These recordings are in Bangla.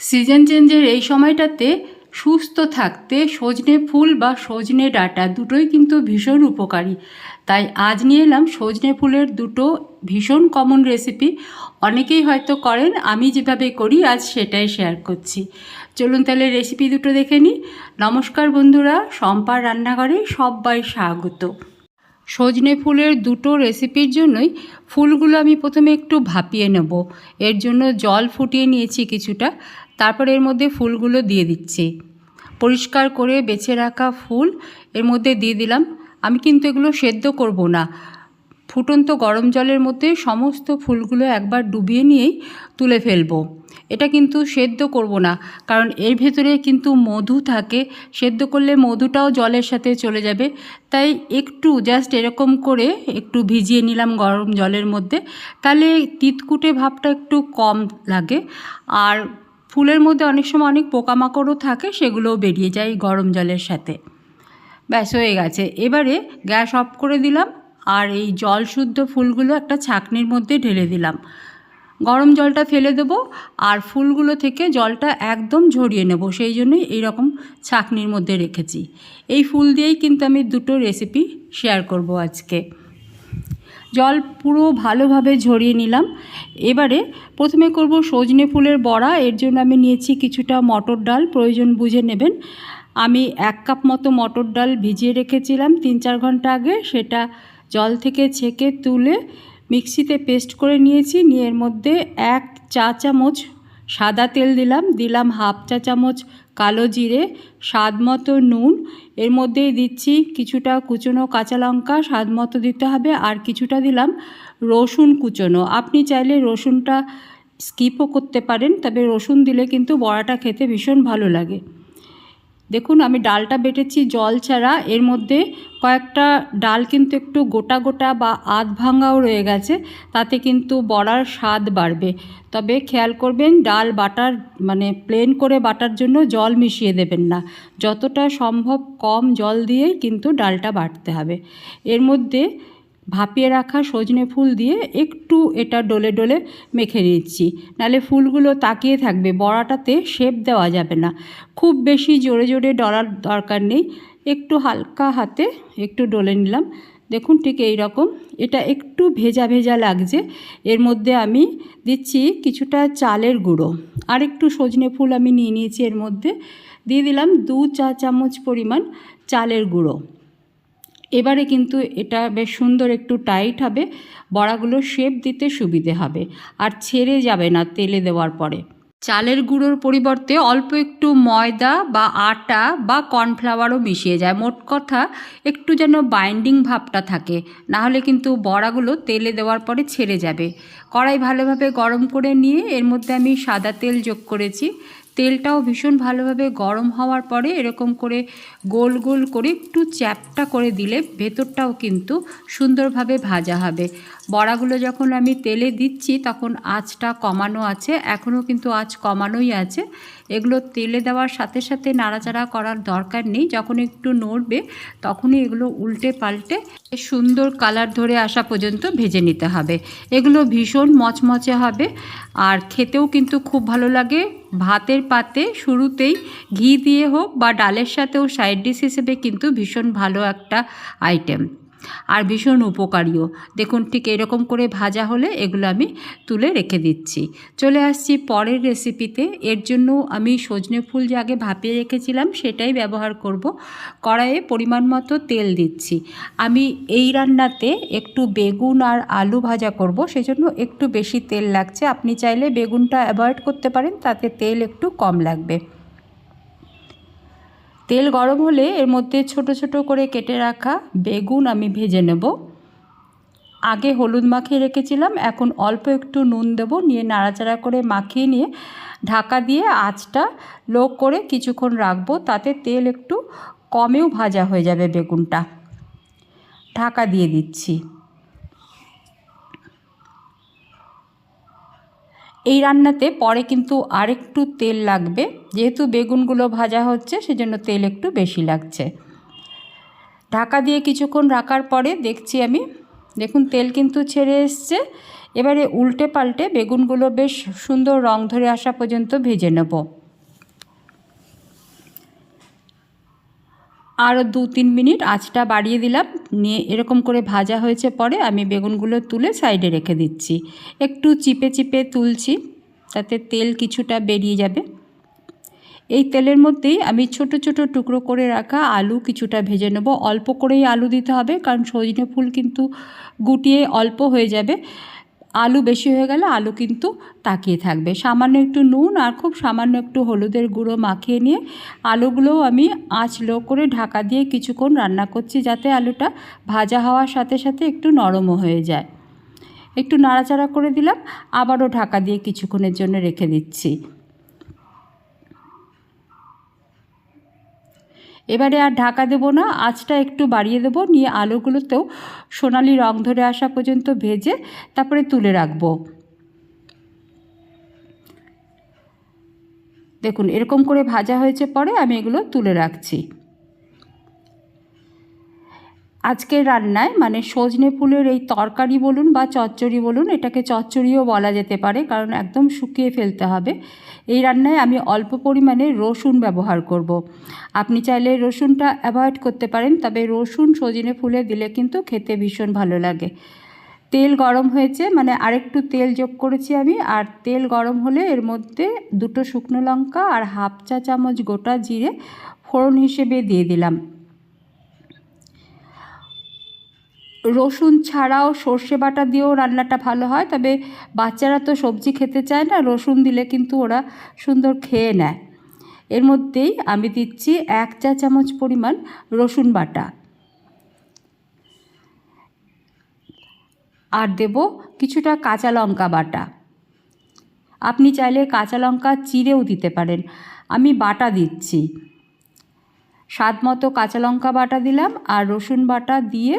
সিজন চেঞ্জের এই সময়টাতে সুস্থ থাকতে সজনে ফুল বা সজনে ডাঁটা দুটোই কিন্তু ভীষণ উপকারী। তাই আজ নিয়ে এলাম সজনে ফুলের দুটো ভীষণ কমন রেসিপি অনেকেই হয়তো করেন, আমি যেভাবে করি আজ সেটাই শেয়ার করছি। চলুন তাহলে রেসিপি দুটো দেখে নিই। নমস্কার বন্ধুরা সম্পার রান্নাঘরে সবাই স্বাগত। সজনে ফুলের দুটো রেসিপির জন্যই ফুলগুলো আমি প্রথমে একটু ভাপিয়ে নেব। এর জন্য জল ফুটিয়ে নিয়েছি কিছুটা। তারপর এর মধ্যে ফুলগুলো দিয়ে দিচ্ছি। পরিষ্কার করে বেছে রাখা ফুল এর মধ্যে দিয়ে দিলাম। আমি কিন্তু এগুলো সেদ্ধ করব না। ফুটন্ত গরম জলের মধ্যে সমস্ত ফুলগুলো একবার ডুবিয়ে নিয়েই তুলে ফেলব। এটা কিন্তু সেদ্ধ করব না, কারণ এর ভেতরে কিন্তু মধু থাকে। সেদ্ধ করলে মধুটাও জলের সাথে চলে যাবে। তাই একটু জাস্ট এরকম করে একটু ভিজিয়ে নিলাম গরম জলের মধ্যে। তাহলে তিতকুটে ভাবটা একটু কম লাগে। আর ফুলের মধ্যে অনেক সময় অনেক পোকামাকড়ও থাকে, সেগুলোও বেরিয়ে যায় গরম জলের সাথে। ব্যাস, হয়ে গেছে। এবারে গ্যাস অফ করে দিলাম আর এই জল শুদ্ধ ফুলগুলো একটা ছাকনির মধ্যে ঢেলে দিলাম। গরম জলটা ফেলে দেবো আর ফুলগুলো থেকে জলটা একদম ঝরিয়ে নেব, সেই জন্যই এইরকম ছাকনির মধ্যে রেখেছি। এই ফুল দিয়েই কিন্তু আমি দুটো রেসিপি শেয়ার করব আজকে। জল পুরো ভালোভাবে ঝরিয়ে নিলাম। এবারে প্রথমে করব সজনে ফুলের বড়া, এর জন্য আমি নিয়েছি কিছুটা মটর ডাল, প্রয়োজন বুঝে নেবেন। আমি এক কাপ মতো মটর ডাল ভিজিয়ে রেখেছিলাম তিন চার ঘণ্টা আগে, সেটা জল থেকে ছেঁকে তুলে মিক্সিতে পেস্ট করে নিয়েছি, নিয়ে এর মধ্যে এক চা চামচ সাদা তেল দিলাম দিলাম হাফ চা চামচ কালো জিরে, স্বাদ মতো নুন। এর মধ্যেই দিচ্ছি কিছুটা কুচনো কাঁচা লঙ্কা, স্বাদ মতো দিতে হবে। আর কিছুটা দিলাম রসুন কুচনো। আপনি চাইলে রসুনটা স্কিপও করতে পারেন, তবে রসুন দিলে কিন্তু বড়াটা খেতে ভীষণ ভালো লাগে। দেখুন, আমি ডালটা বেটেছি জল ছাড়া। এর মধ্যে কয়েকটা ডাল কিন্তু একটু গোটা গোটা বা আধ ভাঙাও রয়ে গেছে। তাতে কিন্তু বড়ার স্বাদ বাড়বে। তবে খেয়াল করবেন, ডাল বাটার মানে প্লেন করে বাটার জন্য জল মিশিয়ে দেবেন না। যতটা সম্ভব কম জল দিয়ে কিন্তু ডালটা বাটতে হবে। এর মধ্যে ভাপিয়ে রাখা সজনে ফুল দিয়ে একটু এটা ডলে ডলে মেখে নিচ্ছি। নাহলে ফুলগুলো তাকিয়ে থাকবে, বড়াটাতে শেপ দেওয়া যাবে না। খুব বেশি জোরে জোরে ডলার দরকার নেই। একটু হালকা হাতে একটু ডলে নিলাম। দেখুন ঠিক এই রকম। এটা একটু ভেজা ভেজা লাগছে। এর মধ্যে আমি দিচ্ছি কিছুটা চালের গুঁড়ো। আর একটু সজনে ফুল আমি নিয়ে নিয়েছি এর মধ্যে। দিয়ে দিলাম দু চা চামচ পরিমাণ চালের গুঁড়ো। এবারে কিন্তু এটা বেশ সুন্দর, একটু টাইট হবে, বড়াগুলো শেপ দিতে সুবিধে হবে। আর ছেড়ে যাবে না তেলে দেওয়ার পরে। চালের গুঁড়োর পরিবর্তে অল্প একটু ময়দা বা আটা বা কর্নফ্লাওয়ারও মিশিয়ে যায়। মোট কথা, একটু যেন বাইন্ডিং ভাবটা থাকে। নাহলে কিন্তু বড়াগুলো তেলে দেওয়ার পরে ছেড়ে যাবে। কড়াই ভালোভাবে গরম করে নিয়ে এর মধ্যে আমি সাদা তেল যোগ করেছি। তেলটাও ভীষণ ভালোভাবে গরম হওয়ার পরে এরকম করে গোল গোল করে একটু চ্যাপটা করে দিলে ভেতরটাও কিন্তু সুন্দরভাবে ভাজা হবে। বড়াগুলো যখন আমি তেলে দিচ্ছি তখন আঁচটা কমানো আছে, এখনও কিন্তু আঁচ কমানোই আছে। এগুলো তেলে দেওয়ার সাথে সাথে নাড়াচাড়া করার দরকার নেই। যখন একটু নড়বে, তখনই এগুলো উল্টে পাল্টে সুন্দর কালার ধরে আসা পর্যন্ত ভেজে নিতে হবে। এগুলো ভীষণ মচমচে হবে আর খেতেও কিন্তু খুব ভালো লাগে। ভাতের পাতে শুরুতেই ঘি দিয়ে হোক বা ডালের সাথেও সাইড ডিশ হিসেবে কিন্তু ভীষণ ভালো একটা আইটেম আর ভীষণ উপকারীও। দেখুন, ঠিক এরকম করে ভাজা হলে এগুলো আমি তুলে রেখে দিচ্ছি। চলে আসছি পরের রেসিপিতে। এর জন্য আমি সজনে ফুল যে আগে ভাপিয়ে রেখেছিলাম, সেটাই ব্যবহার করব। কড়াইয়ে পরিমাণ মতো তেল দিচ্ছি। আমি এই রান্নাতে একটু বেগুন আর আলু ভাজা করব, সেজন্য একটু বেশি তেল লাগছে। আপনি চাইলে বেগুনটা অ্যাভয়েড করতে পারেন, তাতে তেল একটু কম লাগবে। তেল গরম হলে এর মধ্যে ছোট ছোট করে কেটে রাখা বেগুন আমি ভেজে নেব। আগে হলুদ মাখিয়ে রেখেছিলাম, এখন অল্প একটু নুন দেবো, নিয়ে নাড়াচাড়া করে মাখিয়ে নিয়ে ঢাকা দিয়ে আঁচটা লো করে কিছুক্ষণ রাখব, তাতে তেল একটু কমেও ভাজা হয়ে যাবে বেগুনটা। ঢাকা দিয়ে দিচ্ছি। এই রান্নাতে পরে কিন্তু আরেকটু তেল লাগবে। যেহেতু বেগুনগুলো ভাজা হচ্ছে, সেজন্য তেল একটু বেশি লাগছে। ঢাকা দিয়ে কিছুক্ষণ রাখার পরে দেখছি আমি, দেখুন তেল কিন্তু ছেড়ে এসছে। এবারে উল্টে পাল্টে বেগুনগুলো বেশ সুন্দর রং ধরে আসা পর্যন্ত ভেজে নেব। আরও দু তিন মিনিট আঁচটা বাড়িয়ে দিলাম। নিয়ে এরকম করে ভাজা হয়েছে পরে আমি বেগুনগুলো তুলে সাইডে রেখে দিচ্ছি। একটু চিপে চিপে তুলছি, তাতে তেল কিছুটা বেরিয়ে যাবে। এই তেলের মধ্যেই আমি ছোট ছোট টুকরো করে রাখা আলু কিছুটা ভেজে নেব। অল্প করেই আলু দিতে হবে, কারণ সজনে ফুল কিন্তু গুটিয়ে অল্প হয়ে যাবে। আলু বেশি হয়ে গেলে আলু কিন্তু তাকিয়ে থাকবে। সামান্য একটু নুন আর খুব সামান্য একটু হলুদের গুঁড়ো মাখিয়ে নিয়ে আলুগুলোও আমি আঁচ লো করে ঢাকা দিয়ে কিছুক্ষণ রান্না করছি যাতে আলুটা ভাজা হওয়ার সাথে সাথে একটু নরমও হয়ে যায়। একটু নাড়াচাড়া করে দিলাম, আবারও ঢাকা দিয়ে কিছুক্ষণের জন্য রেখে দিচ্ছি। এবারে আর ঢাকা দেব না, আঁচটা একটু বাড়িয়ে দেব, নিয়ে আলুগুলোতেও সোনালি রং ধরে আসা পর্যন্ত ভেজে তারপরে তুলে রাখব। দেখুন, এরকম করে ভাজা হয়েছে পরে আমি এগুলো তুলে রাখছি। আজকের রান্নায় মানে সজনে ফুলের এই তরকারি বলুন বা চচ্চড়ি বলুন, এটাকে চচ্চড়িও বলা যেতে পারে, কারণ একদম শুকিয়ে ফেলতে হবে। এই রান্নায় আমি অল্প পরিমাণে রসুন ব্যবহার করব। আপনি চাইলে রসুনটা অ্যাভয়েড করতে পারেন, তবে রসুন সজনে ফুলে দিলে কিন্তু খেতে ভীষণ ভালো লাগে। তেল গরম হয়েছে মানে আরেকটু তেল যোগ করেছি আমি, আর তেল গরম হলে এর মধ্যে দুটো শুকনো লঙ্কা আর হাফ চা চামচ গোটা জিরে ফোড়ন হিসেবে দিয়ে দিলাম। রসুন ছাড়াও সর্ষে বাটা দিয়েও রান্নাটা ভালো হয়, তবে বাচ্চারা তো সবজি খেতে চায় না, রসুন দিলে কিন্তু ওরা সুন্দর খেয়ে নেয়। এর মধ্যেই আমি দিচ্ছি এক চা চামচ পরিমাণ রসুন বাটা। আর দেব কিছুটা কাঁচা লঙ্কা বাটা। আপনি চাইলে কাঁচা লঙ্কা চিরেও দিতে পারেন। আমি বাটা দিচ্ছি। স্বাদ মতো কাঁচা লঙ্কা বাটা দিলাম, আর রসুন বাটা দিয়ে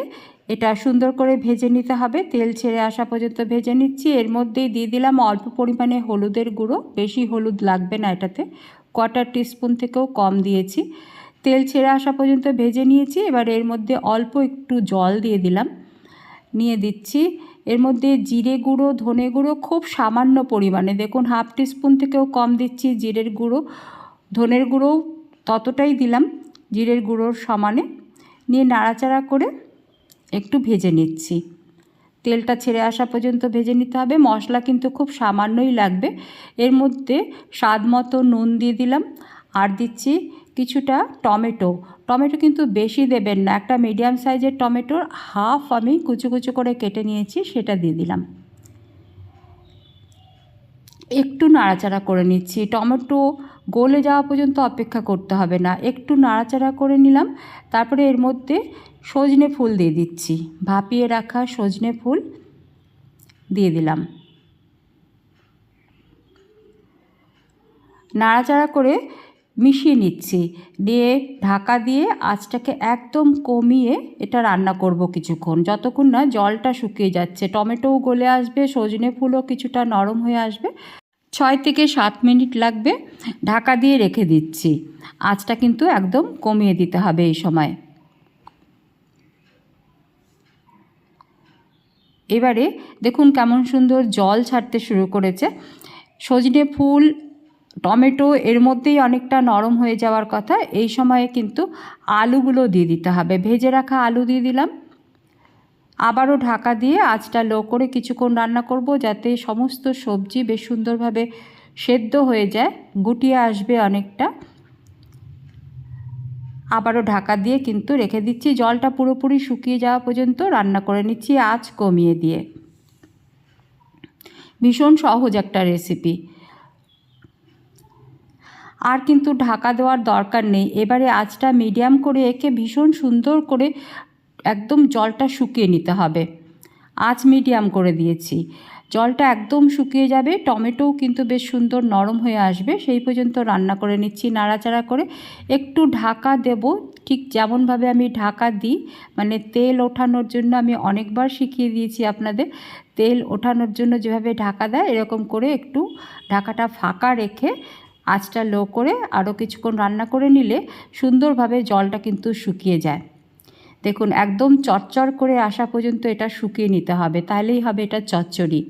এটা সুন্দর করে ভেজে নিতে হবে। তেল ছেড়ে আসা পর্যন্ত ভেজে নিচ্ছি। এর মধ্যেই দিয়ে দিলাম অল্প পরিমাণে হলুদের গুঁড়ো। বেশি হলুদ লাগবে না এটাতে। কোয়ার্টার টিস্পুন থেকেও কম দিয়েছি। তেল ছেড়ে আসা পর্যন্ত ভেজে নিয়েছি। এবার এর মধ্যে অল্প একটু জল দিয়ে দিলাম। নিয়ে দিচ্ছি। এর মধ্যে জিরে গুঁড়ো, ধনে গুঁড়ো খুব সামান্য পরিমাণে। দেখুন, হাফ টিস্পুন থেকেও কম দিচ্ছি জিরের গুঁড়ো। ধনের গুঁড়োও ততটাই দিলাম জিরের গুঁড়োর সমানে। নিয়ে নাড়াচাড়া করে একটু ভেজে নিচ্ছি। তেলটা ছেড়ে আসা পর্যন্ত ভেজে নিতে হবে। মশলা কিন্তু খুব সামান্যই লাগবে। এর মধ্যে স্বাদ মতো নুন দিয়ে দিলাম। আর দিচ্ছি কিছুটা টমেটো। টমেটো কিন্তু বেশি দেবেন না। একটা মিডিয়াম সাইজের টমেটোর হাফ আমি কুচু কুচু করে কেটে নিয়েছি, সেটা দিয়ে দিলাম। একটু নাড়াচাড়া করে নিচ্ছি। টমেটো গলে যাওয়া পর্যন্ত অপেক্ষা করতে হবে না। একটু নাড়াচাড়া করে নিলাম। তারপরে এর মধ্যে সজনে ফুল দিয়ে দিচ্ছি। ভাপিয়ে রাখা সজনে ফুল দিয়ে দিলাম। নাড়াচাড়া করে মিশিয়ে নিচ্ছি। দিয়ে ঢাকা দিয়ে আঁচটাকে একদম কমিয়ে এটা রান্না করব কিছুক্ষণ। যতক্ষণ না জলটা শুকিয়ে যাচ্ছে। টমেটোও গলে আসবে, সজনে ফুলও কিছুটা নরম হয়ে আসবে। ছয় থেকে সাত মিনিট লাগবে। ঢাকা দিয়ে রেখে দিচ্ছি। আঁচটা কিন্তু একদম কমিয়ে দিতে হবে এই সময়। এবারে দেখুন কেমন সুন্দর জল ছাড়তে শুরু করেছে। সজনে ফুল, টমেটো এর মধ্যেই অনেকটা নরম হয়ে যাওয়ার কথা। এই সময়ে কিন্তু আলুগুলো দিয়ে দিতে হবে। ভেজে রাখা আলু দিয়ে দিলাম। আবারও ঢাকা দিয়ে আঁচটা লো করে কিছুক্ষণ রান্না করব যাতে সমস্ত সবজি বেশ সুন্দরভাবে সেদ্ধ হয়ে যায়। গুটিয়ে আসবে অনেকটা। আবারও ঢাকা দিয়ে কিন্তু রেখে দিচ্ছি। জলটা পুরোপুরি শুকিয়ে যাওয়া পর্যন্ত রান্না করে নিচ্ছি, আঁচ কমিয়ে দিয়ে। ভীষণ সহজ একটা রেসিপি আর কিন্তু ঢাকা দেওয়ার দরকার নেই। এবারে আঁচটা মিডিয়াম করে এঁকে ভীষণ সুন্দর করে একদম জলটা শুকিয়ে নিতে হবে। আঁচ মিডিয়াম করে দিয়েছি। জলটা একদম শুকিয়ে যাবে, টমেটোও কিন্তু বেশ সুন্দর নরম হয়ে আসবে, সেই পর্যন্ত রান্না করে নিচ্ছি, নাড়াচাড়া করে। একটু ঢাকা দেব, ঠিক যেমনভাবে আমি ঢাকা দিই মানে তেল ওঠানোর জন্য আমি অনেকবার শিখিয়ে দিয়েছি আপনাদের, তেল ওঠানোর জন্য যেভাবে ঢাকা দেয়, এরকম করে একটু ঢাকাটা ফাঁকা রেখে আঁচটা লো করে আরও কিছুক্ষণ রান্না করে নিলে সুন্দরভাবে জলটা কিন্তু শুকিয়ে যায়। দেখুন, একদম চটচর করে আসা পর্যন্ত এটা শুকিয়ে নিতে হবে, তাহলেই হবে এটা চচ্চড়ি।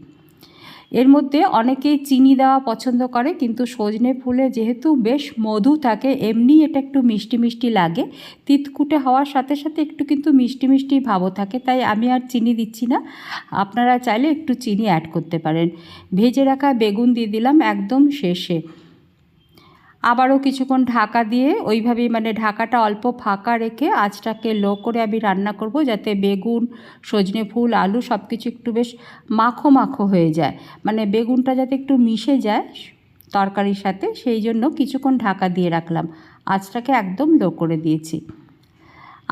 এর মধ্যে অনেকেই চিনি দেওয়া পছন্দ করে, কিন্তু সজনে ফুলে যেহেতু বেশ মধু থাকে, এমনি এটা একটু মিষ্টি মিষ্টি লাগে। তিতকুটে হওয়ার সাথে সাথে একটু কিন্তু মিষ্টি মিষ্টি ভাবও থাকে, তাই আমি আর চিনি দিচ্ছি না। আপনারা চাইলে একটু চিনি অ্যাড করতে পারেন। ভেজে রাখা বেগুন দিয়ে দিলাম একদম শেষে। আবারও কিছুক্ষণ ঢাকা দিয়ে ওইভাবেই মানে ঢাকাটা অল্প ফাঁকা রেখে আঁচটাকে লো করে আমি রান্না করব যাতে বেগুন, সজনে ফুল, আলু সব কিছু একটু বেশ মাখো মাখো হয়ে যায়। মানে বেগুনটা যাতে একটু মিশে যায় তরকারির সাথে, সেই জন্য কিছুক্ষণ ঢাকা দিয়ে রাখলাম। আঁচটাকে একদম লো করে দিয়েছি।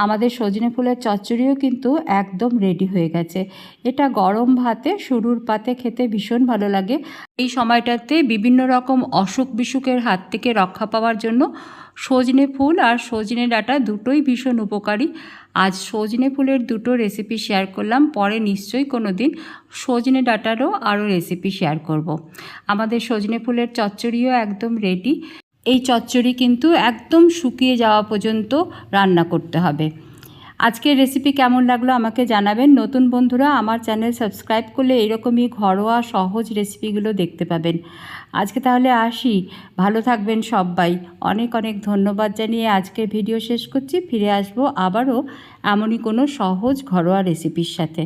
আমাদের সজনে ফুলের চচ্চড়িও কিন্তু একদম রেডি হয়ে গেছে। এটা গরম ভাতে শুরুর পাতে খেতে ভীষণ ভালো লাগে। এই সময়টাতে বিভিন্ন রকম অসুখ বিসুখের হাত থেকে রক্ষা পাওয়ার জন্য সজনে ফুল আর সজনে ডাঁটা দুটোই ভীষণ উপকারী। আজ সজনে ফুলের দুটো রেসিপি শেয়ার করলাম, পরে নিশ্চয়ই কোনো দিন সজনে ডাঁটারও আরও রেসিপি শেয়ার করব। আমাদের সজনে ফুলের চচ্চড়িও একদম রেডি এই চচ্চড়ি কিন্তু একদম শুকিয়ে যাওয়া পর্যন্ত রান্না করতে হবে। আজকের রেসিপি কেমন লাগল আমাকে জানাবেন। নতুন বন্ধুরা, আমার চ্যানেল সাবস্ক্রাইব করলে এরকমই ঘরোয়া সহজ রেসিপিগুলো দেখতে পাবেন। আজকে তাহলে আসি। ভালো থাকবেন সবাই। অনেক অনেক ধন্যবাদ জানিয়ে আজকের ভিডিও শেষ করছি। ফিরে আসব আবারও এমনই কোনো সহজ ঘরোয়া রেসিপির সাথে।